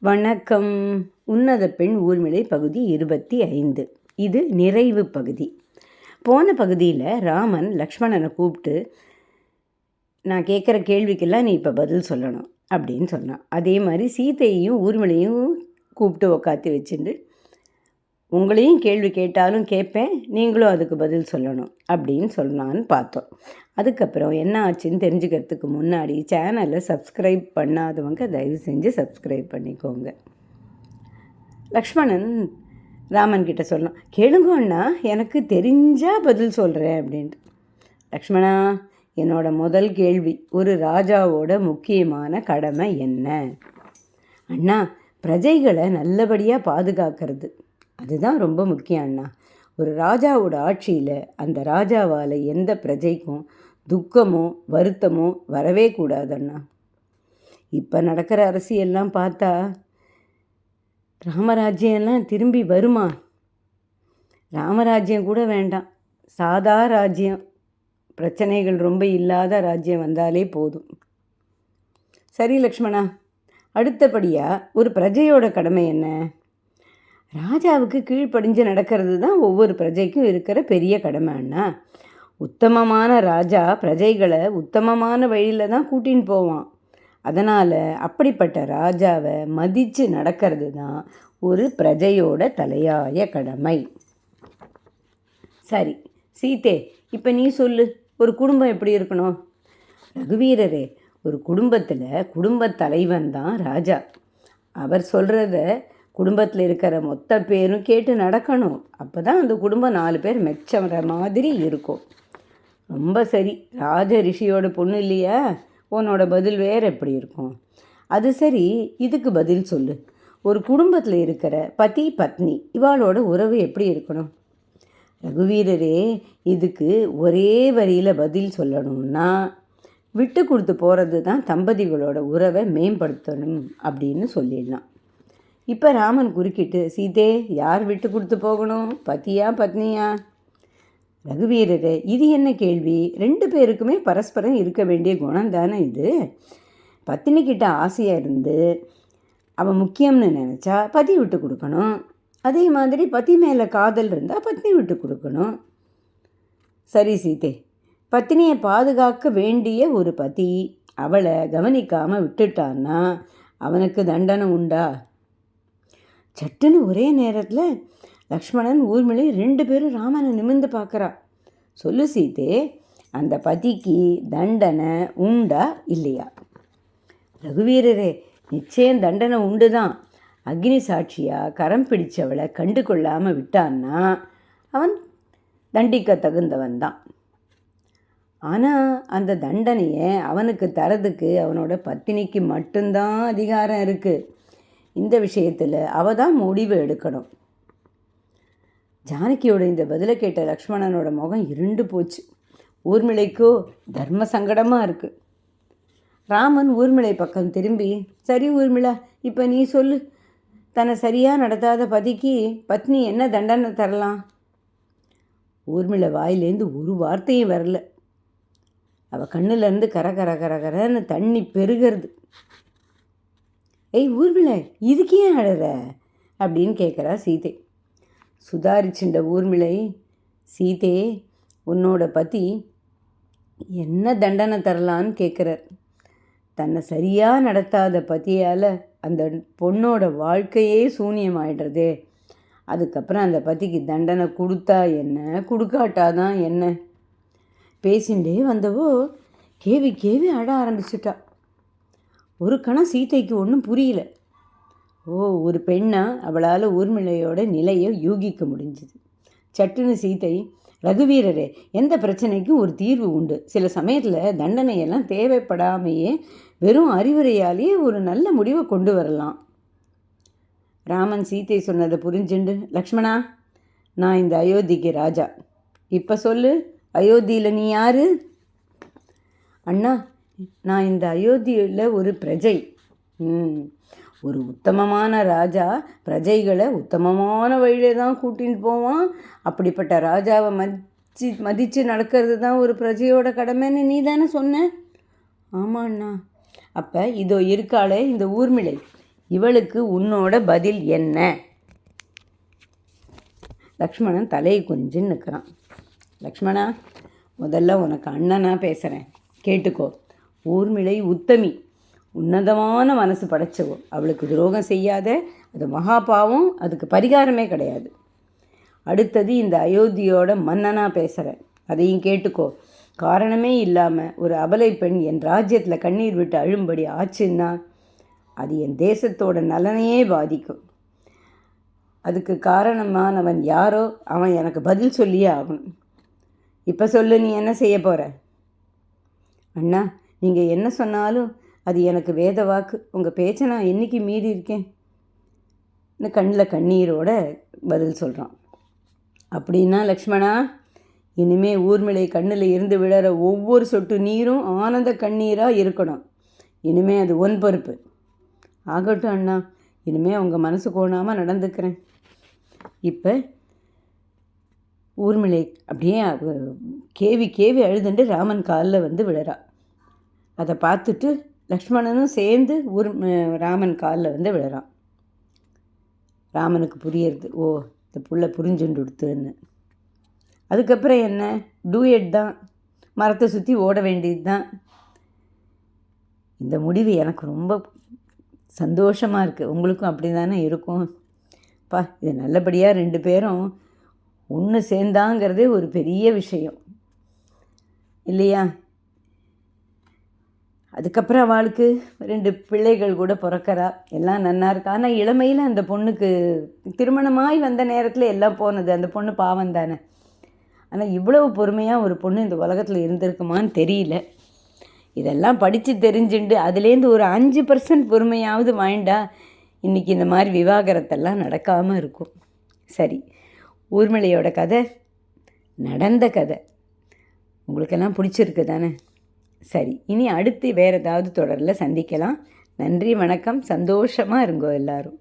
வணக்கம். உன்னத பெண் ஊர்மிளை பகுதி இருபத்தி ஐந்து. இது நிறைவு பகுதி. போன பகுதியில் ராமன் லக்ஷ்மணனை கூப்பிட்டு நான் கேட்குற கேள்விக்கெல்லாம் நீ இப்போ பதில் சொல்லணும் அப்படின்னு சொன்னான். அதே மாதிரி சீதையையும் ஊர்மிளையும் கூப்பிட்டு உக்காத்தி வச்சுட்டு உங்களையும் கேள்வி கேட்டாலும் கேட்பேன் நீங்களும் அதுக்கு பதில் சொல்லணும் அப்படின்னு சொன்னான்னு பார்த்தோம். அதுக்கப்புறம் என்ன ஆச்சுன்னு தெரிஞ்சுக்கிறதுக்கு முன்னாடி சேனலை சப்ஸ்கிரைப் பண்ணாதவங்க தயவு செஞ்சு சப்ஸ்கிரைப் பண்ணிக்கோங்க. லக்ஷ்மணன் ராமன் கிட்ட சொல்லலாம் கேளுங்க அண்ணா எனக்கு தெரிஞ்சால் பதில் சொல்கிறேன் அப்படின்ட்டு. லக்ஷ்மணா என்னோட முதல் கேள்வி ஒரு ராஜாவோட முக்கியமான கடமை என்ன? அண்ணா பிரஜைகளை நல்லபடியாக பாதுகாக்கிறது அதுதான் ரொம்ப முக்கியம் அண்ணா. ஒரு ராஜாவோட ஆட்சியில் அந்த ராஜாவால் எந்த பிரஜைக்கும் துக்கமோ வருத்தமோ வரவே கூடாது அண்ணா இப்போ நடக்கிற அரசியெல்லாம் பார்த்தா ராமராஜ்யம்லாம் திரும்பி வருமா? ராமராஜ்யம் கூட வேண்டாம். சாதா ராஜ்யம். பிரச்சனைகள் ரொம்ப இல்லாத ராஜ்யம் வந்தாலே போதும். சரி லக்ஷ்மணா அடுத்தபடியாக ஒரு பிரஜையோட கடமை என்ன? ராஜாவுக்கு கீழ்ப்படிஞ்சு நடக்கிறது தான் ஒவ்வொரு பிரஜைக்கும் இருக்கிற பெரிய கடமை உத்தமமான ராஜா பிரஜைகளை உத்தமமான வழியில் தான் கூட்டின்னு போவான். அதனால் அப்படிப்பட்ட ராஜாவை மதித்து நடக்கிறது தான் ஒரு பிரஜையோட தலையாய கடமை. சரி சீதே இப்போ நீ சொல்லு ஒரு குடும்பம் எப்படி இருக்கணும்? ரகுவீரரே ஒரு குடும்பத்தில் குடும்பத் தலைவன் தான் ராஜா. அவர் சொல்கிறத குடும்பத்தில் இருக்கிற மொத்த பேரும் கேட்டு நடக்கணும். அப்போ தான் அந்த குடும்பம் நாலு பேர் மெச்சற மாதிரி இருக்கும். ரொம்ப சரி. ராஜ ரிஷியோட பொண்ணு இல்லையா? உன்னோட பதில் வேறு எப்படி இருக்கும்? அது சரி இதுக்கு பதில் சொல்லு. ஒரு குடும்பத்தில் இருக்கிற பதி பத்னி இவாளோட உறவு எப்படி இருக்கணும்? ரகுவீரரே இதுக்கு ஒரே வரியில் பதில் சொல்லணும்னா விட்டு கொடுத்து போகிறது தான் தம்பதிகளோட உறவை மேம்படுத்தணும் அப்படின்னு சொல்லிடலாம். இப்போ ராமன் குறுக்கிட்டு சீதே யார் விட்டு கொடுத்து போகணும்? பத்தியா பத்னியா? ரகுவீரரே இது என்ன கேள்வி? ரெண்டு பேருக்குமே பரஸ்பரம் இருக்க வேண்டிய குணம் தானே இது? பத்தினிக்கிட்ட ஆசையாக இருந்து அவன் முக்கியம்னு நினச்சா பதி விட்டு கொடுக்கணும். அதே மாதிரி பதி மேலே காதல் இருந்தால் பத்னி விட்டு கொடுக்கணும். சரி சீதே பத்தினியை பாதுகாக்க வேண்டிய ஒரு பதி அவளை கவனிக்காமல் விட்டுட்டான்னா அவனுக்கு தண்டனை உண்டா? சட்டுன்னு ஒரே நேரத்தில் லக்ஷ்மணன் ஊர்மிளை ரெண்டு பேரும் ராமனை நிமிர்ந்து பார்க்குறா. சொல்லு சீதே அந்த பதிக்கு தண்டனை உண்டா இல்லையா? ரகுவீரரே நிச்சயம் தண்டனை உண்டு தான் அக்னி சாட்சியாக கரம் பிடிச்சவளை கண்டு கொள்ளாமல் விட்டான்னா அவன் தண்டிக்க தகுந்தவன் தான் ஆனால் அந்த தண்டனையை அவனுக்கு தரதுக்கு அவனோட பத்தினிக்கு மட்டும்தான் அதிகாரம் இருக்குது இந்த விஷயத்தில் அவ தான் முடிவு எடுக்கணும். ஜானகியோட இந்த பதிலை கேட்ட லக்ஷ்மணனோட முகம் இருண்டு போச்சு. ஊர்மிளைக்கோ தர்ம சங்கடமாக இருக்குது ராமன் ஊர்மிளை பக்கம் திரும்பி சரி ஊர்மிளா இப்போ நீ சொல்லு. தன்னை சரியாக நடத்தாத பதிக்கு பத்னி என்ன தண்டனை தரலாம்? ஊர்மிளை வாயிலேருந்து ஒரு வார்த்தையும் வரல. அவள் கண்ணுலேருந்து கர கர கர கரன்னு தண்ணி பெருகிறது. ஏய் ஊர்மிளை இதுக்கு ஏன் அழற? அப்படின்னு கேட்குறா சீதை. சுதாரிச்சுண்ட ஊர்மிளை சீதே உன்னோட பத்தி என்ன தண்டனை தரலான்னு கேட்குறார் தன்னை சரியாக நடத்தாத பத்தியால் அந்த பொண்ணோட வாழ்க்கையே சூன்யமாயிடுறதே. அதுக்கப்புறம் அந்த பத்திக்கு தண்டனை கொடுத்தா என்ன? கொடுக்காட்டாதான் என்ன? பேசிண்டே வந்தவோ கேவி கேவி அட ஆரம்பிச்சிட்டா. ஒரு கணம் சீதைக்கு ஒன்றும் புரியல. ஓ ஒரு பெண்ணா அவளால் ஊர்மிளையோட நிலையை யூகிக்க முடிஞ்சுது. சட்டுன்னு சீதை ரகுவீரரே எந்த பிரச்சனைக்கும் ஒரு தீர்வு உண்டு. சில சமயத்தில் தண்டனையெல்லாம் தேவைப்படாமையே வெறும் அறிவுரையாலேயே ஒரு நல்ல முடிவை கொண்டு வரலாம். ராமன் சீதை சொன்னதை புரிஞ்சுண்டு லக்ஷ்மணா நான் இந்த அயோத்திக்கு ராஜா. இப்போ சொல்லு அயோத்தியில் நீ யாரு? அண்ணா நான் இந்த அயோத்தியில் ஒரு பிரஜை. ம். ஒரு உத்தமமான ராஜா பிரஜைகளை உத்தமமான வழியில தான் கூட்டின்னு போவான். அப்படிப்பட்ட ராஜாவை மதிச்சு மதித்து நடக்கிறது தான் ஒரு பிரஜையோட கடமைன்னு நீ தானே சொன்ன? ஆமாண்ணா அப்போ இதோ இருக்காளே இந்த ஊர்மிளை. இவளுக்கு உன்னோட பதில் என்ன? லக்ஷ்மணன் தலையை கொஞ்சம் நிற்கிறான் லக்ஷ்மணா முதல்ல உனக்கு அண்ணனா பேசுகிறேன் கேட்டுக்கோ. ஊர்மிளை உத்தமி. உன்னதமான மனசு படைச்சவோ. அவளுக்கு துரோகம் செய்யாத அது மகாபாவம் அதுக்கு பரிகாரமே கிடையாது. அடுத்தது இந்த அயோத்தியோட மன்னனாக பேசுகிறேன் அதையும் கேட்டுக்கோ. காரணமே இல்லாமல் ஒரு அபலை பெண் என் ராஜ்யத்தில் கண்ணீர் விட்டு அழும்படி ஆச்சுன்னா அது என் தேசத்தோட நலனையே பாதிக்கும். அதுக்கு காரணமானவன் யாரோ அவன் எனக்கு பதில் சொல்லியே ஆகணும். இப்போ சொல்லு நீ என்ன செய்ய போகிற அண்ணா நீங்கள் என்ன சொன்னாலும் அது எனக்கு வேத வாக்கு. உங்கள் பேச்சை நான் என்னைக்கு மீறி இருக்கேன்? கண்ணில் கண்ணீரோட பதில் சொல்கிறான் அப்படின்னா லக்ஷ்மணா இனிமே ஊர்மிளை கண்ணில் இருந்து விழற ஒவ்வொரு சொட்டு நீரும் ஆனந்த கண்ணீராக இருக்கணும். இனிமே அது ஒன் பொறுப்பு. ஆகட்டும் அண்ணா இனிமே உங்கள் மனசு கோணாமல் நடந்துக்கிறேன். இப்போ ஊர்மிளை அப்படியே கேவி கேவி அழுதுண்டு ராமன் காலில் வந்து விழறா. அதை பார்த்துட்டு லக்ஷ்மணனும் சேர்ந்து ஊர் ராமன் காலில் வந்து விழறான். ராமனுக்கு புரியறது ஓ இந்த புள்ள புரிஞ்சுண்டு கொடுத்துன்னு அதுக்கப்புறம் என்ன? டூயட் தான். மரத்தை சுற்றி ஓட வேண்டியது தான். இந்த முடிவு எனக்கு ரொம்ப சந்தோஷமாக இருக்குது உங்களுக்கும் அப்படி தானே இருக்கும். பா இது நல்லபடியாக ரெண்டு பேரும் ஒன்று சேர்ந்தாங்கிறதே ஒரு பெரிய விஷயம். இல்லையா? அதுக்கப்புறம் அவளுக்கு ரெண்டு பிள்ளைகள் கூட பிறக்கிறா. எல்லாம் நன்னா இருக்கா. ஆனால் இளமையில் அந்த பொண்ணுக்கு திருமணமாய் வந்த நேரத்தில் எல்லாம் போனது. அந்த பொண்ணு பாவம் தானே. ஆனால் இவ்வளவு பொறுமையாக ஒரு பொண்ணு இந்த உலகத்தில் இருந்திருக்குமான்னு தெரியல. இதெல்லாம் படித்து தெரிஞ்சுண்டு அதுலேருந்து ஒரு அஞ்சு பர்சன்ட் பொறுமையாவது வாங்கிட்டா இன்றைக்கி இந்த மாதிரி விவாகரத்தெல்லாம் நடக்காமல் இருக்கும். சரி ஊர்மிளையோட கதை நடந்த கதை. உங்களுக்கெல்லாம் பிடிச்சிருக்கு தானே? சரி இனி அடுத்து வேறு ஏதாவது தொடரில் சந்திக்கலாம். நன்றி வணக்கம். சந்தோஷமாக இருங்கோ எல்லோரும்.